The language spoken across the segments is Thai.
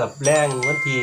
กับแรงวันที่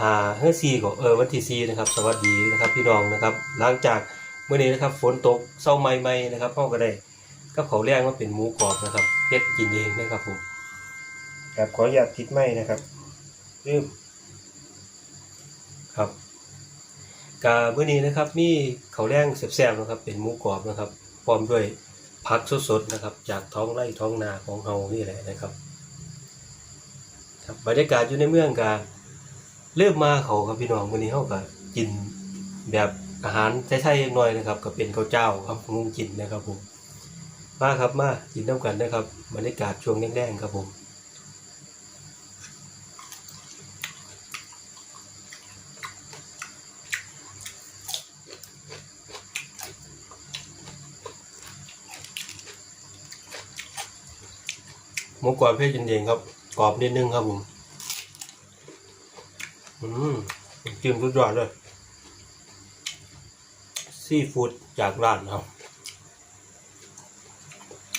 หาเฮ้ยซีก็เออวันที่ซีนะครับ สวัสดีนะครับพี่น้องนะครับ หลังจากเมื่อนี้นะครับฝนตกเศร้าใหม่ๆนะครับพ่อก็ได้ก็เขาวแรงมาเป็นหมูกรอบนะครับเฮ็ดกินเองนะครับผมครับขออนุญาตทิดไม่นะครับลืมครับกาเมื่อนี้นะครับมีเขาวแรงแซ่บๆนะครับ เป็นหมูกรอบนะครับพร้อมด้วยผักสดๆนะครับ จากท้องไร่ท้องนาของเฮานี่แหละนะครับ ครับบรรยากาศอยู่ในเมืองกาเริ่มมาเขาครับพี่น้องวันนี้เขาก็กินแบบอาหารไทยๆหน่อยนะครับ ก็เป็นข้าวเจ้าครับงงกินนะครับผมมาครับมากินน้ำกันนะครับบรรยากาศช่วงแดงๆครับผมหมูกรอบเพชรเย็นๆครับ กรอบนิดนึงครับผม อืมจิ้มสุดยอดเลย ซีฟู้ดจากร้านครับ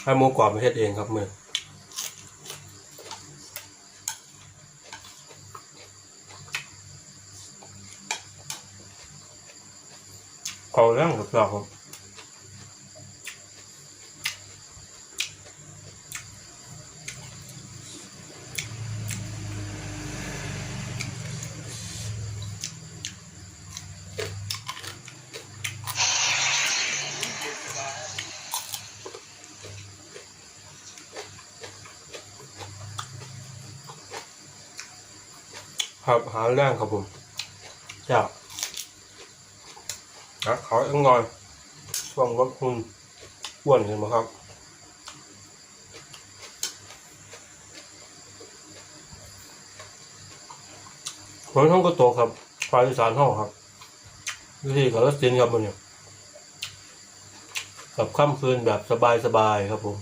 ให้หมูกรอบมาเฮ็ดเองครับมือขอเรื่องกับเราครับ ครับหาแรงครับผมจ้านะขออีกหน่อยช่วงลดคุณอ้วนเห็นไหมครับฝนห้องก็ตกครับภาคอีสานห้องครับวิธีการรัสินครับผมเนี่ยกับค่ำคืนแบบสบายๆครับผม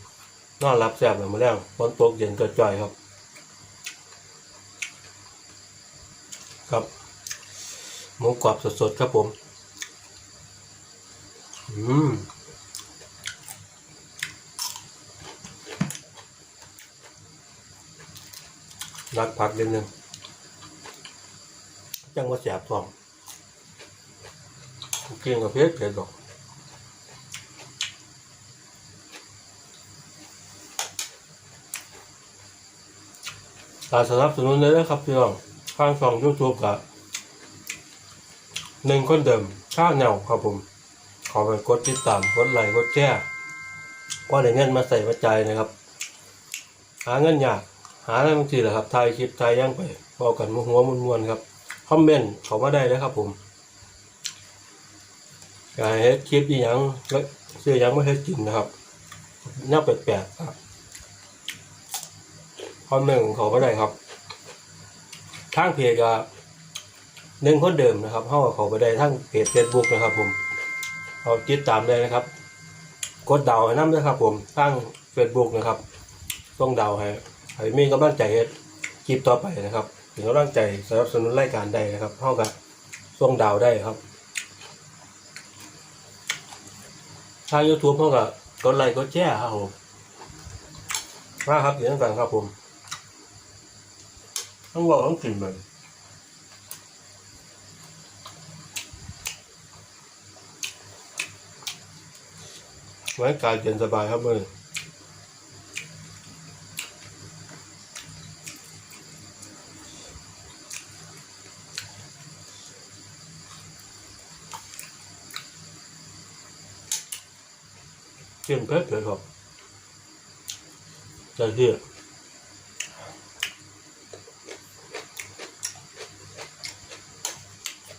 นอนรับแซ่บแบบมาแล้วฝนตกเย็นกระจ่อยครับ ครับหมูกรอบสดๆครับผม อืมรักผักนิดนึงจังว่าแสบท้องกินกับเพชรเพชรดอกการสนับสนุนเลยนะครับพี่น้อง ข้างช่องยูทูบกับหนึ่งคนเดิมข้าวเหนียวครับผม ขอไปกดติดตามกดไลค์กดแชร์ก็ได้เงินมาใส่มาใจายนะครับ หาเงินยากหาได้บางทีแหละครับถ่ายคลิปถ่ายย่างไปพอกันมัวหัวมวนๆครับคอมเมนต์เขามาได้เลยครับผมอยากให้เฮ็ดคลิปอีหยังแล้วซื้อยังไม่เฮ็ดกินนะครับน่าแปลกๆครับคอมเมนต์ของเขามาได้ครับ ทางเพจก็หนึ่งคนเดิมนะครับเข้าเขาไปได้ทั้งเพจเฟซบุ๊กนะครับ ผมเอาติดตามได้นะครับกดเดาให้น้ำด้วยครับ ผมทั้งเฟซบุ๊กนะครับ ต้องเดาให้ให้มีกำลังใจเฮ็ดคลิปต่อไปนะครับถึงกำลังใจสนับสนุนรายการได้นะครับเท่ากับส่งดาวได้ครับทาง YouTube เท่ากับกดไลค์กดแชร์ครับผมมาครับเดี๋ยวกันครับผม ต้องบอกต้งกินมันไว้กายเย็นสบายครับมือกินเพชรเลยครับใจเดีย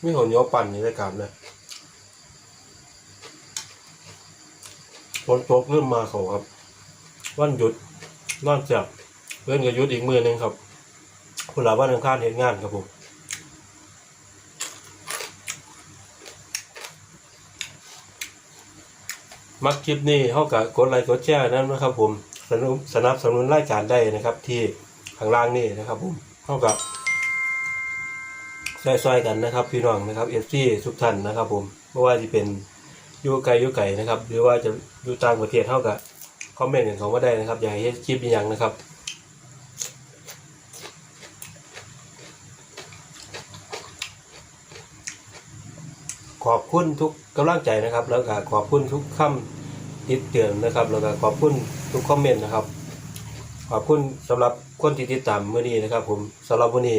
มีหัวเหนียวปั่นในรายการเลยฝนตกเริ่มมาเขาครับ วันหยุดนอนจับเพื่อนก็หยุดอีกมือหนึ่งครับคุณลาวันอังคารเห็นงานครับผมมักคลิปนี้เขากับกดไลค์กดแชร์นั้นนะครับ ผมสนับสนุนรายการได้นะครับ ที่ข้างล่างนี่นะครับ ผมเขากับ ซอยๆกันนะครับ พี่น้องนะครับเอฟซีทุกท่านนะครับ ผมไม่ว่าจะเป็นยูไก่ยูไก่นะครับ หรือว่าจะยูต่างประเทศเท่ากับคอมเมนต์ของว่าได้นะครับอยากให้คลิปอยังนะครับขอบคุณทุกกำลังใจนะครับ แล้วก็ขอบคุณทุกคำติดเตือนนะครับ แล้วก็ขอบคุณทุกคอมเมนต์นะครับ ขอบคุณสำหรับคนที่ติดตามเมื่อนี้นะครับ ผมสำหรับวันนี้